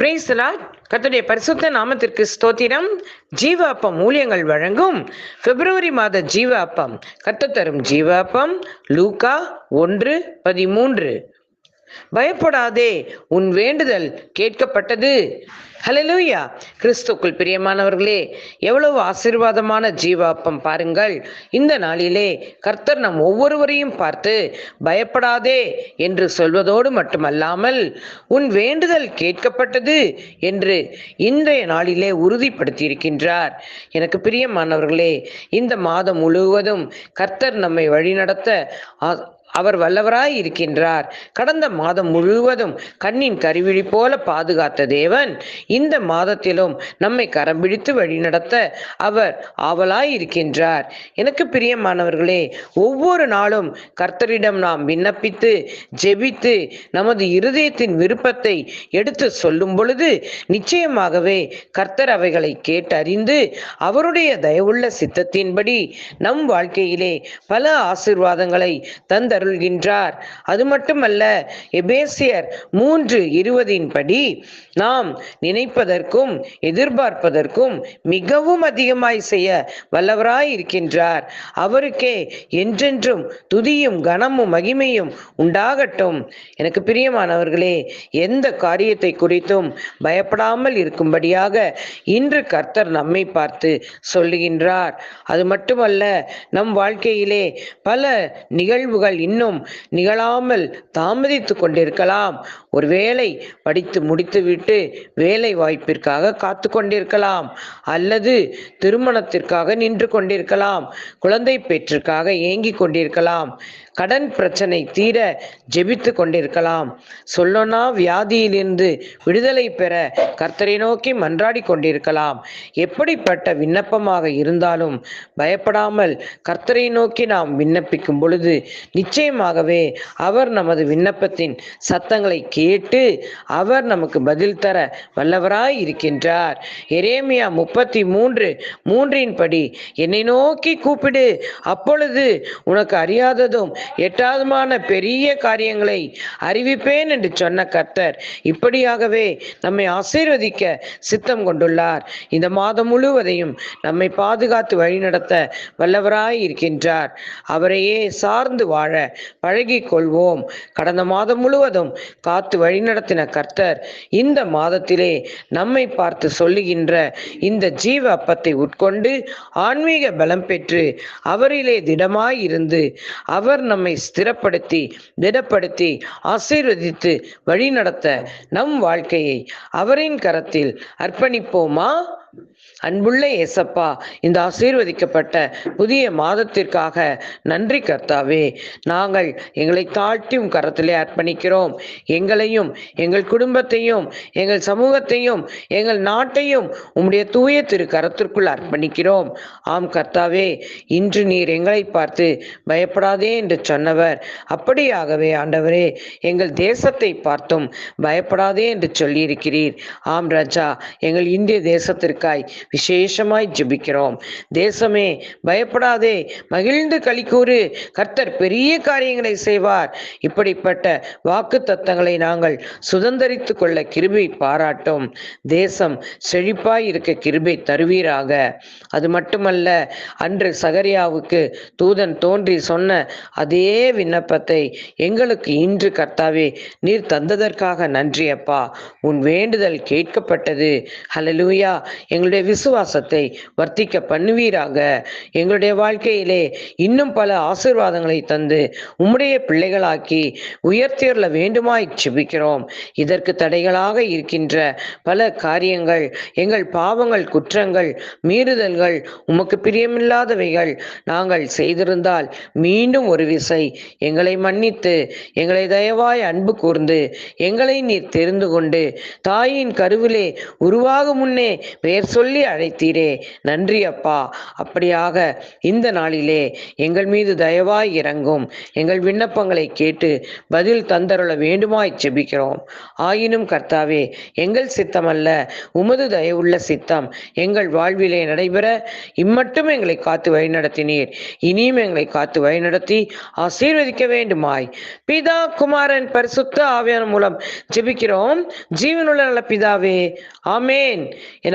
பிரேசலா கத்துடைய பரிசுத்த நாமத்திற்கு ஸ்தோத்திரம். ஜீவ அப்பம் ஊழியங்கள் வழங்கும். பிப்ரவரி மாத ஜீவ அப்பம் கத்து தரும் ஜீவ அப்பம் லூக்கா ஒன்று பதிமூன்று. பயப்படாதே உன் வேண்டுதல் கேட்கப்பட்டது. ஹலலூயா கிறிஸ்துக்குள் பிரியமானவர்களே எவ்வளவு ஆசீர்வாதமான ஜீவாப்பம் பாருங்கள். இந்த நாளிலே கர்த்தர் நம் ஒவ்வொருவரையும் பார்த்து பயப்படாதே என்று சொல்வதோடு மட்டுமல்லாமல் உன் வேண்டுதல் கேட்கப்பட்டது என்று இன்றைய நாளிலே உறுதிப்படுத்தியிருக்கின்றார். எனக்கு பிரியமானவர்களே இந்த மாதம் முழுவதும் கர்த்தர் நம்மை வழிநடத்த அவர் வல்லவராய் இருக்கின்றார். கடந்த மாதம் முழுவதும் கண்ணின் கருவிழி போல பாதுகாத்த தேவன் இந்த மாதத்திலும் நம்மை கரம் பிடித்து வழிநடத்த அவர் ஆவலாய் இருக்கின்றார். எனக்கு பிரியமானவர்களே ஒவ்வொரு நாளும் கர்த்தரிடம் நாம் விண்ணப்பித்து ஜெபித்து நமது இருதயத்தின் விருப்பத்தை எடுத்து சொல்லும் பொழுது நிச்சயமாகவே கர்த்தர் அவைகளை கேட்டறிந்து அவருடைய தயவுள்ள சித்தத்தின்படி நம் வாழ்க்கையிலே பல ஆசிர்வாதங்களை தந்த தந்தருள்கின்றார் அது மட்டுமல்ல எபேசியர் மூன்று இருபதின் படி நாம் நினைப்பதற்கும் எதிர்பார்ப்பதற்கும் மிகவும் அதிகமாய் செய்ய வல்லவராய் இருக்கின்றார். அவருக்கே என்றென்றும் துதியும் கனமும் மகிமையும் உண்டாகட்டும். எனக்கு பிரியமானவர்களே எந்த காரியத்தை குறித்தும் பயப்படாமல் இருக்கும்படியாக இன்று கர்த்தர் நம்மை பார்த்து சொல்லுகின்றார். அது மட்டுமல்ல நம் வாழ்க்கையிலே பல நிகழ்வுகள் இன்னும் நிகழாமல் தாமதித்து கொண்டிருக்கலாம். ஒருவேளை படித்து முடித்துவிட்டு வேலை வாய்ப்பிற்காக காத்து கொண்டிருக்கலாம். அல்லது திருமணத்திற்காக நின்று கொண்டிருக்கலாம். குழந்தை பெற்றிற்காக ஏங்கிக் கொண்டிருக்கலாம். கடன் பிரச்சனை தீர ஜெபித்து கொண்டிருக்கலாம். சொல்லனா வியாதியிலிருந்து விடுதலை பெற கர்த்தரை நோக்கி மன்றாடி கொண்டிருக்கலாம். எப்படிப்பட்ட விண்ணப்பமாக இருந்தாலும் பயப்படாமல் கர்த்தரை நோக்கி நாம் விண்ணப்பிக்கும் பொழுது நிச்சயமாகவே அவர் நமது விண்ணப்பத்தின் சத்தங்களை கேட்டு அவர் நமக்கு பதில் தர வல்லவராய் இருக்கின்றார். எரேமியா முப்பத்தி மூன்று மூன்றின் படி என்னை நோக்கி கூப்பிடு. அப்பொழுது உனக்கு அறியாததும் எட்டாவதுமான பெரிய காரியங்களை அறிவிப்பேன் என்று சொன்ன கர்த்தர் இப்படியாகவே நம்மை ஆசீர்வதிக்க சித்தம் கொண்டுள்ளார். இந்த மாதம் முழுவதையும் நம்மை பாதுகாத்து வழிநடத்த வல்லவராய் இருக்கின்றார். அவரையே சார்ந்து வாழ பழகிக் கொள்வோம் கடந்த மாதம் முழுவதும் காத்து வழிநடத்தின கர்த்தர் இந்த மாதத்திலே நம்மை பார்த்து சொல்லுகின்ற இந்த ஜீவ அப்பத்தை உட்கொண்டு ஆன்மீக பலம் பெற்று அவரிலே திடமாய் இருந்து அவர் நம்மை ஸ்திரப்படுத்தி திடப்படுத்தி ஆசீர்வதித்து வழிநடத்த நம் வாழ்க்கையை அவரின் கரத்தில் அர்ப்பணிப்போமா? அன்புள்ள ஏசப்பா இந்த ஆசீர்வதிக்கப்பட்ட புதிய மாதத்திற்காக நன்றி கர்த்தாவே. நாங்கள் எங்களை தாழ்த்தியும் கரத்திலே அர்ப்பணிக்கிறோம். எங்களையும் எங்கள் குடும்பத்தையும் எங்கள் சமூகத்தையும் எங்கள் நாட்டையும் உம்முடைய தூய திரு கரத்திற்குள் அர்ப்பணிக்கிறோம். ஆம் கர்த்தாவே இன்று நீர் எங்களை பார்த்து பயப்படாதே என்று சொன்னவர். அப்படியாகவே ஆண்டவரே எங்கள் தேசத்தை பார்த்தும் பயப்படாதே என்று சொல்லியிருக்கிறீர். ஆம் ராஜா எங்கள் இந்திய தேசத்திற்கு தேசத்திற்காய் விசேஷமாய் ஜெபிக்கிறோம். தேசமே பயப்படாதே. மகிழ்ந்து கலிக்கூறு கர்த்தர் பெரிய காரியங்களை செய்வார். இப்படிப்பட்ட வாக்கு தத்தங்களை நாங்கள் சுதந்திரித்து கொள்ள கிருபை பாராட்டும். தேசம் செழிப்பாய் இருக்க கிருபை தருவீராக. அது மட்டுமல்ல அன்று சகரியாவுக்கு தூதன் தோன்றி சொன்ன அதே விண்ணப்பத்தை எங்களுக்கு இன்று கர்த்தாவே நீர் தந்ததற்காக நன்றி அப்பா உன் வேண்டுதல் கேட்கப்பட்டது. ஹலலூயா எங்களுடைய விசுவாசத்தை வர்த்திக்க பண்ணுவீராக. எங்களுடைய வாழ்க்கையிலே இன்னும் பல ஆசீர்வாதங்களை தந்து உம்முடைய பிள்ளைகளாக்கி உயர்த்தியர்ல வேண்டுமாய் ஜெபிக்கிறோம். இதற்கு தடைகளாக இருக்கின்ற பல காரியங்கள் எங்கள் பாவங்கள் குற்றங்கள் மீறுதல்கள் உமக்கு பிரியமில்லாதவைகள் நாங்கள் செய்திருந்தால் மீண்டும் ஒரு விசை எங்களை மன்னித்து எங்களை தயவாய் அன்பு கூர்ந்து எங்களை நீர் தெரிந்து கொண்டு தாயின் கருவிலே உருவாகும் முன்னே பெயர் சொல்லி அழைத்தீரே. நன்றி அப்பா. அப்படியாக இந்த நாளிலே எங்கள் மீது தயவாய் இறங்கும். எங்கள் விண்ணப்பங்களை கேட்டு பதில் தந்தருள வேண்டுமாய் செபிக்கிறோம். ஆயினும் கர்த்தாவே எங்கள் சித்தமல்ல உமது தயவுள்ள சித்தம் எங்கள் வாழ்விலே நடைபெற இம்மட்டும் எங்களை காத்து வழிநடத்தினீர். இனியும் எங்களை காத்து வழிநடத்தி ஆசீர்வதிக்க வேண்டுமாய். பிதா குமாரன் பரிசுத்த ஆவியான மூலம் ஜெபிக்கிறோம் ஜீவனுள்ள நல்ல பிதாவே ஆமேன். என்